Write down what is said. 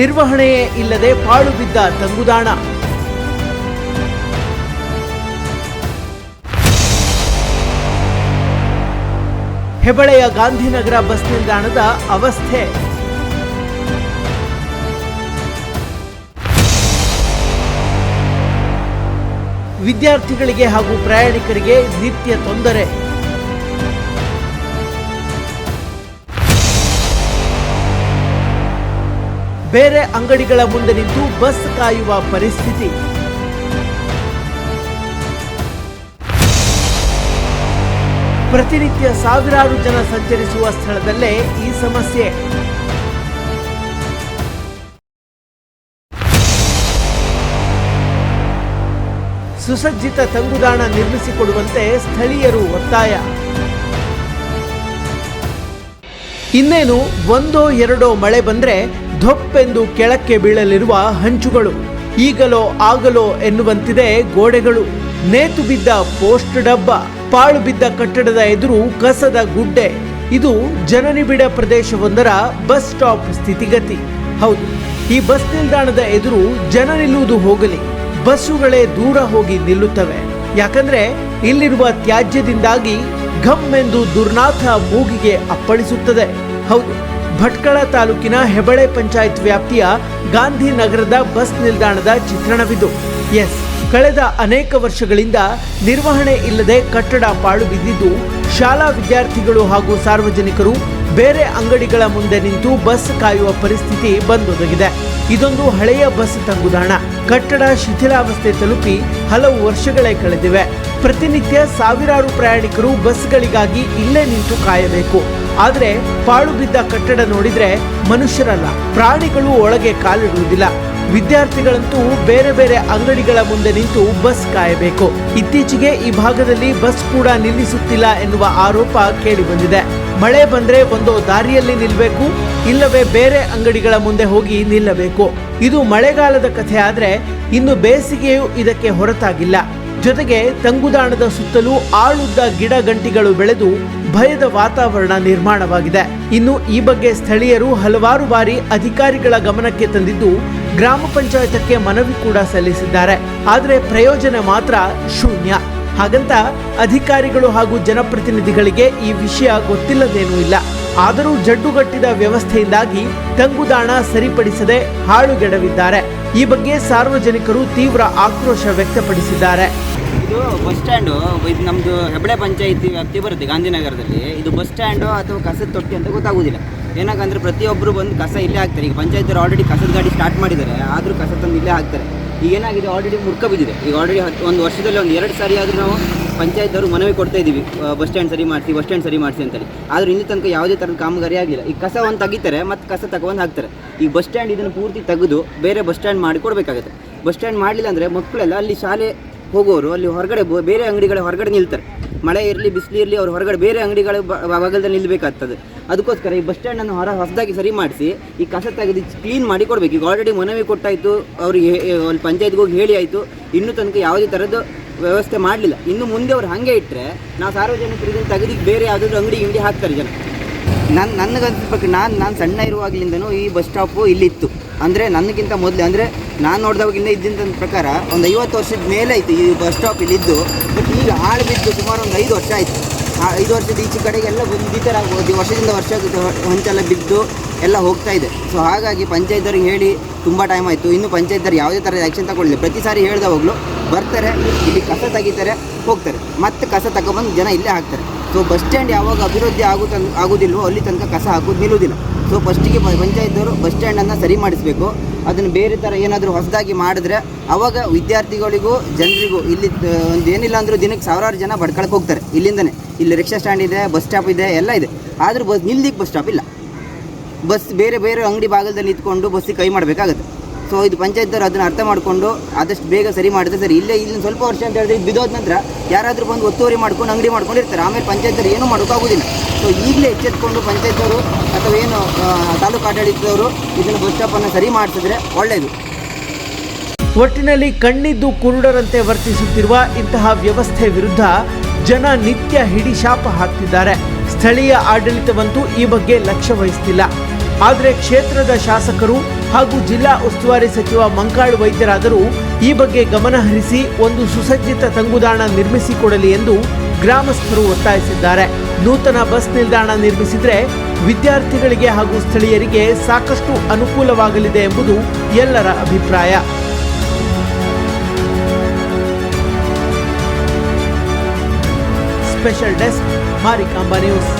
ನಿರ್ವಹಣೆಯೇ ಇಲ್ಲದೆ ಪಾಳು ಬಿದ್ದ ತಂಗುದಾಣ. ಹೆಬಳೆಯ ಗಾಂಧಿನಗರ ಬಸ್ ನಿಲ್ದಾಣದ ಅವಸ್ಥೆ. ವಿದ್ಯಾರ್ಥಿಗಳಿಗೆ ಹಾಗೂ ಪ್ರಯಾಣಿಕರಿಗೆ ನಿತ್ಯ ತೊಂದರೆ. ಬೇರೆ ಅಂಗಡಿಗಳ ಮುಂದೆ ನಿಂತು ಬಸ್ ಕಾಯುವ ಪರಿಸ್ಥಿತಿ. ಪ್ರತಿನಿತ್ಯ ಸಾವಿರಾರು ಜನ ಸಂಚರಿಸುವ ಸ್ಥಳದಲ್ಲೇ ಈ ಸಮಸ್ಯೆ. ಸುಸಜ್ಜಿತ ತಂಗುದಾಣ ನಿರ್ಮಿಸಿಕೊಡುವಂತೆ ಸ್ಥಳೀಯರು ಒತ್ತಾಯ. ಇನ್ನೇನು ಒಂದೋ ಎರಡೋ ಮಳೆ ಬಂದರೆ ಧೊಪ್ಪೆಂದು ಕೆಳಕ್ಕೆ ಬೀಳಲಿರುವ ಹಂಚುಗಳು, ಈಗಲೋ ಆಗಲೋ ಎನ್ನುವಂತಿದೆ ಗೋಡೆಗಳು. ನೇತು ಬಿದ್ದ ಪೋಸ್ಟ್ ಡಬ್ಬ, ಪಾಳು ಬಿದ್ದ ಕಟ್ಟಡದ ಎದುರು ಕಸದ ಗುಡ್ಡೆ. ಇದು ಜನನಿಬಿಡ ಪ್ರದೇಶವೊಂದರ ಬಸ್ ಸ್ಟಾಪ್ ಸ್ಥಿತಿಗತಿ. ಹೌದು, ಈ ಬಸ್ ನಿಲ್ದಾಣದ ಎದುರು ಜನ ನಿಲ್ಲುವುದು ಹೋಗಲಿ. ಬಸ್ಸುಗಳೇ ದೂರ ಹೋಗಿ ನಿಲ್ಲುತ್ತವೆ. ಯಾಕಂದ್ರೆ ಇಲ್ಲಿರುವ ತ್ಯಾಜ್ಯದಿಂದಾಗಿ ಘಮ್ ಎಂದು ದುರ್ನಾಥ ಮೂಗಿಗೆ ಅಪ್ಪಳಿಸುತ್ತದೆ. ಹೌದು, ಭಟ್ಕಳ ತಾಲೂಕಿನ ಹೆಬಳೆ ಪಂಚಾಯತ್ ವ್ಯಾಪ್ತಿಯ ಗಾಂಧಿನಗರದ ಬಸ್ ನಿಲ್ದಾಣದ ಚಿತ್ರಣವಿದು. ಎಸ್, ಕಳೆದ ಅನೇಕ ವರ್ಷಗಳಿಂದ ನಿರ್ವಹಣೆ ಇಲ್ಲದೆ ಕಟ್ಟಡ ಪಾಳು ಬಿದ್ದಿದ್ದು, ಶಾಲಾ ವಿದ್ಯಾರ್ಥಿಗಳು ಹಾಗೂ ಸಾರ್ವಜನಿಕರು ಬೇರೆ ಅಂಗಡಿಗಳ ಮುಂದೆ ನಿಂತು ಬಸ್ ಕಾಯುವ ಪರಿಸ್ಥಿತಿ ಬಂದೊದಗಿದೆ. ಇದೊಂದು ಹಳೆಯ ಬಸ್ ತಂಗುದಾಣ. ಕಟ್ಟಡ ಶಿಥಿಲಾವಸ್ಥೆ ತಲುಪಿ ಹಲವು ವರ್ಷಗಳೇ ಕಳೆದಿವೆ. ಪ್ರತಿನಿತ್ಯ ಸಾವಿರಾರು ಪ್ರಯಾಣಿಕರು ಬಸ್ಗಳಿಗಾಗಿ ಇಲ್ಲೇ ನಿಂತು ಕಾಯಬೇಕು. ಆದರೆ ಪಾಳು ಬಿದ್ದ ಕಟ್ಟಡ ನೋಡಿದ್ರೆ ಮನುಷ್ಯರಲ್ಲ, ಪ್ರಾಣಿಗಳು ಒಳಗೆ ಕಾಲಿಡುವುದಿಲ್ಲ. ವಿದ್ಯಾರ್ಥಿಗಳಂತೂ ಬೇರೆ ಬೇರೆ ಅಂಗಡಿಗಳ ಮುಂದೆ ನಿಂತು ಬಸ್ ಕಾಯಬೇಕು. ಇತ್ತೀಚೆಗೆ ಈ ಭಾಗದಲ್ಲಿ ಬಸ್ ಕೂಡ ನಿಲ್ಲಿಸುತ್ತಿಲ್ಲ ಎನ್ನುವ ಆರೋಪ ಕೇಳಿಬಂದಿದೆ. ಮಳೆ ಬಂದ್ರೆ ಒಂದು ದಾರಿಯಲ್ಲಿ ನಿಲ್ಲಬೇಕು ಇಲ್ಲವೇ ಬೇರೆ ಅಂಗಡಿಗಳ ಮುಂದೆ ಹೋಗಿ ನಿಲ್ಲಬೇಕು. ಇದು ಮಳೆಗಾಲದ ಕಥೆ ಆದ್ರೆ ಇನ್ನು ಬೇಸಿಗೆಯೂ ಇದಕ್ಕೆ ಹೊರತಾಗಿಲ್ಲ. ಜೊತೆಗೆ ತಂಗುದಾಣದ ಸುತ್ತಲೂ ಆಳುದ್ದ ಗಿಡ ಗಂಟಿಗಳು ಬೆಳೆದು ಭಯದ ವಾತಾವರಣ ನಿರ್ಮಾಣವಾಗಿದೆ. ಇನ್ನು ಈ ಬಗ್ಗೆ ಸ್ಥಳೀಯರು ಹಲವಾರು ಬಾರಿ ಅಧಿಕಾರಿಗಳ ಗಮನಕ್ಕೆ ತಂದಿದ್ದು ಗ್ರಾಮ ಪಂಚಾಯತಕ್ಕೆ ಮನವಿ ಕೂಡ ಸಲ್ಲಿಸಿದ್ದಾರೆ. ಆದರೆ ಪ್ರಯೋಜನ ಮಾತ್ರ ಶೂನ್ಯ. ಹಾಗಂತ ಅಧಿಕಾರಿಗಳು ಹಾಗೂ ಜನಪ್ರತಿನಿಧಿಗಳಿಗೆ ಈ ವಿಷಯ ಗೊತ್ತಿಲ್ಲದೇನೂ ಇಲ್ಲ. ಆದರೂ ಜಡ್ಡುಗಟ್ಟಿದ ವ್ಯವಸ್ಥೆಯಿಂದಾಗಿ ತಂಗುದಾಣ ಸರಿಪಡಿಸದೆ ಹಾಳುಗೆಡವಿದ್ದಾರೆ. ಈ ಬಗ್ಗೆ ಸಾರ್ವಜನಿಕರು ತೀವ್ರ ಆಕ್ರೋಶ ವ್ಯಕ್ತಪಡಿಸಿದ್ದಾರೆ. ಇದು ಬಸ್ ಸ್ಟ್ಯಾಂಡು, ಇದು ನಮ್ಮದು ಹೆಬ್ಬಳೆ ಪಂಚಾಯಿತಿ ವ್ಯಾಪ್ತಿ ಬರುತ್ತೆ ಗಾಂಧಿನಗರದಲ್ಲಿ. ಇದು ಬಸ್ ಸ್ಟ್ಯಾಂಡು ಅಥವಾ ಕಸದ ತೊಟ್ಟಿ ಅಂತ ಗೊತ್ತಾಗೋದಿಲ್ಲ ಏನಾಗಂದ್ರೆ ಪ್ರತಿಯೊಬ್ಬರು ಬಂದು ಕಸ ಇಲ್ಲೇ ಹಾಕ್ತಾರೆ. ಈಗ ಪಂಚಾಯತ್ ಆಲ್ರೆಡಿ ಕಸದ ಗಾಡಿ ಸ್ಟಾರ್ಟ್ ಮಾಡಿದ್ದಾರೆ. ಆದರೂ ಕಸ ತಂದು ಇಲ್ಲೇ ಹಾಕ್ತಾರೆ. ಈಗ ಏನಾಗಿದೆ ಆಲ್ರೆಡಿ ಮುರ್ಕ ಬಿದ್ದಿದೆ. ಈಗ ಆಲ್ರೆಡಿ ಹತ್ತು ಒಂದು ವರ್ಷದಲ್ಲಿ ಒಂದು ಎರಡು ಸಾರಿ ಆದರೂ ನಾವು ಪಂಚಾಯಿತಿಯವರು ಮನವಿ ಕೊಡ್ತಾ ಇದ್ದೀವಿ. ಬಸ್ ಸ್ಟ್ಯಾಂಡ್ ಸರಿ ಮಾಡಿಸಿ, ಬಸ್ ಸ್ಟ್ಯಾಂಡ್ ಸರಿ ಮಾಡಿಸಿ ಅಂತೇಳಿ. ಆದರೂ ಇನ್ನೂ ತನಕ ಯಾವುದೇ ಥರದ ಕಾಮಗಾರಿ ಆಗಿಲ್ಲ ಈ ಕಸ ಒಂದು ತೆಗಿತಾರೆ, ಮತ್ತು ಕಸ ತಗೊಂಡು ಹಾಕ್ತಾರೆ. ಈ ಬಸ್ ಸ್ಟ್ಯಾಂಡ್ ಇದನ್ನು ಪೂರ್ತಿ ತೆಗೆದು ಬೇರೆ ಬಸ್ ಸ್ಟ್ಯಾಂಡ್ ಮಾಡಿ ಕೊಡಬೇಕಾಗುತ್ತೆ. ಬಸ್ ಸ್ಟ್ಯಾಂಡ್ ಮಾಡಲಿಲ್ಲ ಅಂದರೆ ಮಕ್ಕಳೆಲ್ಲ ಅಲ್ಲಿ ಶಾಲೆ ಹೋಗೋರು, ಅಲ್ಲಿ ಹೊರಗಡೆ ಬೇರೆ ಅಂಗಡಿಗಳ ಹೊರಗಡೆ ನಿಲ್ತಾರೆ. ಮಳೆ ಇರಲಿ, ಬಿಸಿಲು ಇರಲಿ, ಅವ್ರು ಹೊರಗಡೆ ಬೇರೆ ಅಂಗಡಿಗಳ ಬಾಗಲ್ದಲ್ಲಿ ನಿಲ್ಲಬೇಕಾಗ್ತದೆ ಅದಕ್ಕೋಸ್ಕರ ಈ ಬಸ್ ಸ್ಟ್ಯಾಂಡನ್ನು ಹೊರ, ಹೊಸದಾಗಿ ಸರಿ ಮಾಡಿಸಿ, ಈ ಕಸ ತೆಗೆದು ಕ್ಲೀನ್ ಮಾಡಿ ಕೊಡಬೇಕು. ಈಗ ಆಲ್ರೆಡಿ ಮನವಿ ಕೊಟ್ಟಾಯಿತು, ಅವ್ರಿಗೆ ಅಲ್ಲಿ ಪಂಚಾಯತ್ಗೆ ಹೋಗಿ ಹೇಳಿ ಆಯಿತು. ಇನ್ನೂ ತನಕ ಯಾವುದೇ ಥರದ್ದು ವ್ಯವಸ್ಥೆ ಮಾಡಲಿಲ್ಲ. ಇನ್ನು ಮುಂದೆ ಅವ್ರು ಹಾಗೆ ಇಟ್ಟರೆ ನಾವು ಸಾರ್ವಜನಿಕರಿಗೆ ತೆಗೆದಿಗೆ ತೆಗೆದು ಬೇರೆ ಯಾವುದಾದ್ರು ಅಂಗಡಿ ಗಿಂಡಿ ಹಾಕ್ತಾರೆ ಜನ. ನನ್ನ ನನಗನ್ಸ್ಬೇಕು ನಾನು ನಾನು ಸಣ್ಣ ಇರುವಾಗಲಿಂದನೂ ಈ ಬಸ್ ಸ್ಟಾಪು ಇಲ್ಲಿತ್ತು. ಅಂದರೆ ನನಗಿಂತ ಮೊದಲು ಅಂದರೆ ನಾನು ನೋಡಿದಾಗಿಂದ ಇದ್ದಂಥ ಪ್ರಕಾರ ಒಂದು ಐವತ್ತು ವರ್ಷದ ಮೇಲೆ ಆಯಿತು ಈ ಬಸ್ ಸ್ಟಾಪ್ ಇಲ್ಲಿದ್ದು. ಬಟ್ ಈಗ ಹಾಳು ಬಿದ್ದು ಸುಮಾರು ಒಂದು ಐದು ವರ್ಷ ಆಯಿತು. ಆ ಐದು ವರ್ಷದ ಈಚೆ ಕಡೆಗೆಲ್ಲ ಈ ಥರ ವರ್ಷದಿಂದ ವರ್ಷ ಹೊಂಚೆಲ್ಲ ಬಿದ್ದು ಎಲ್ಲ ಹೋಗ್ತಾ ಇದೆ. ಸೊ ಹಾಗಾಗಿ ಪಂಚಾಯತ್ದವ್ರಿಗೆ ಹೇಳಿ ತುಂಬ ಟೈಮ್ ಆಯಿತು. ಇನ್ನು ಪಂಚಾಯತ್ದವ್ರು ಯಾವುದೇ ಥರದ ಆ್ಯಕ್ಷನ್ ತಗೊಳ್ಳಿ ಪ್ರತಿ ಸಾರಿ ಹೇಳಿದವಾಗಲೂ ಬರ್ತಾರೆ, ಇಲ್ಲಿ ಕಸ ತೆಗಿತಾರೆ, ಹೋಗ್ತಾರೆ. ಮತ್ತೆ ಕಸ ತಗೊಬಂದು ಜನ ಇಲ್ಲೇ ಹಾಕ್ತಾರೆ. ಸೊ ಬಸ್ ಸ್ಟ್ಯಾಂಡ್ ಯಾವಾಗ ಅಭಿವೃದ್ಧಿ ಆಗು ತನ್, ಆಗೋದಿಲ್ವೋ ಅಲ್ಲಿ ತನಕ ಕಸ ಹಾಕೋದು ನಿಲ್ಲುವುದಿಲ್ಲ ಸೊ ಫಸ್ಟಿಗೆ ಪಂಚಾಯತ್ನವರು ಬಸ್ ಸ್ಟ್ಯಾಂಡನ್ನು ಸರಿ ಮಾಡಿಸಬೇಕು. ಅದನ್ನು ಬೇರೆ ಥರ ಏನಾದರೂ ಹೊಸದಾಗಿ ಮಾಡಿದ್ರೆ ಆವಾಗ ವಿದ್ಯಾರ್ಥಿಗಳಿಗೂ ಜನರಿಗೂ ಇಲ್ಲಿ ಒಂದು ಏನಿಲ್ಲ ಅಂದರೂ ದಿನಕ್ಕೆ ಸಾವಿರಾರು ಜನ ಬಡ್ಕಳಕ್ಕೆ ಹೋಗ್ತಾರೆ ಇಲ್ಲಿಂದನೇ. ಇಲ್ಲಿ ರಿಕ್ಷಾ ಸ್ಟ್ಯಾಂಡ್ ಇದೆ ಬಸ್ ಸ್ಟಾಪ್ ಇದೆ, ಎಲ್ಲ ಇದೆ. ಆದರೂ ಬಸ್ ನಿಲ್ದಿಕ್ಕೆ ಬಸ್ ಸ್ಟಾಪ್ ಇಲ್ಲ. ಬಸ್ ಬೇರೆ ಬೇರೆ ಅಂಗಡಿ ಭಾಗದಲ್ಲಿ ನಿಂತ್ಕೊಂಡು ಬಸ್ಸಿಗೆ ಕೈ ಮಾಡಬೇಕಾಗುತ್ತೆ. ಸೊ ಇದು ಪಂಚಾಯತ್ದವ್ರು ಅದನ್ನು ಅರ್ಥ ಮಾಡಿಕೊಂಡು ಆದಷ್ಟು ಬೇಗ ಸರಿ ಮಾಡಿದ್ರೆ ಸರಿ. ಇಲ್ಲೇ ಇಲ್ಲಿ ಸ್ವಲ್ಪ ವರ್ಷ ಅಂತ ಹೇಳಿದ್ರೆ ಇದು ಬಿದ್ದೋದ ನಂತರ ಯಾರಾದರೂ ಬಂದು ಒತ್ತುವರಿ ಮಾಡ್ಕೊಂಡು ಅಂಗಡಿ ಮಾಡ್ಕೊಂಡಿರ್ತಾರೆ. ಆಮೇಲೆ ಪಂಚಾಯತ್ದವ್ರು ಏನೂ ಮಾಡೋಕ್ಕಾಗೋದಿಲ್ಲ ಸೊ ಈಗಲೇ ಎಚ್ಚೆತ್ಕೊಂಡು ಪಂಚಾಯತ್ದವರು ಅಥವಾ ಏನು ತಾಲೂಕು ಆಡಳಿತದವರು ಇದನ್ನು ಬಸ್ ಸ್ಟಾಪನ್ನು ಸರಿ ಮಾಡಿಸಿದ್ರೆ ಒಳ್ಳೆಯದು ಒಟ್ಟಿನಲ್ಲಿ ಕಣ್ಣಿದ್ದು ಕುರುಡರಂತೆ ವರ್ತಿಸುತ್ತಿರುವ ಇಂತಹ ವ್ಯವಸ್ಥೆ ವಿರುದ್ಧ ಜನ ನಿತ್ಯ ಹಿಡಿ ಶಾಪ ಹಾಕ್ತಿದ್ದಾರೆ. ಸ್ಥಳೀಯ ಆಡಳಿತವಂತೂ ಈ ಬಗ್ಗೆ ಲಕ್ಷ್ಯ ವಹಿಸ್ತಿಲ್ಲ. ಆದರೆ ಕ್ಷೇತ್ರದ ಶಾಸಕರು ಹಾಗೂ ಜಿಲ್ಲಾ ಉಸ್ತುವಾರಿ ಸಚಿವ ಮಂಕಾಳು ವೈದ್ಯರಾದರೂ ಈ ಬಗ್ಗೆ ಗಮನ ಹರಿಸಿ ಒಂದು ಸುಸಜ್ಜಿತ ತಂಗುದಾಣ ನಿರ್ಮಿಸಿಕೊಡಲಿ ಎಂದು ಗ್ರಾಮಸ್ಥರು ಒತ್ತಾಯಿಸಿದ್ದಾರೆ. ನೂತನ ಬಸ್ ನಿಲ್ದಾಣ ನಿರ್ಮಿಸಿದರೆ ವಿದ್ಯಾರ್ಥಿಗಳಿಗೆ ಹಾಗೂ ಸ್ಥಳೀಯರಿಗೆ ಸಾಕಷ್ಟು ಅನುಕೂಲವಾಗಲಿದೆ ಎಂಬುದು ಎಲ್ಲರ ಅಭಿಪ್ರಾಯ. Special desk Marikamba news.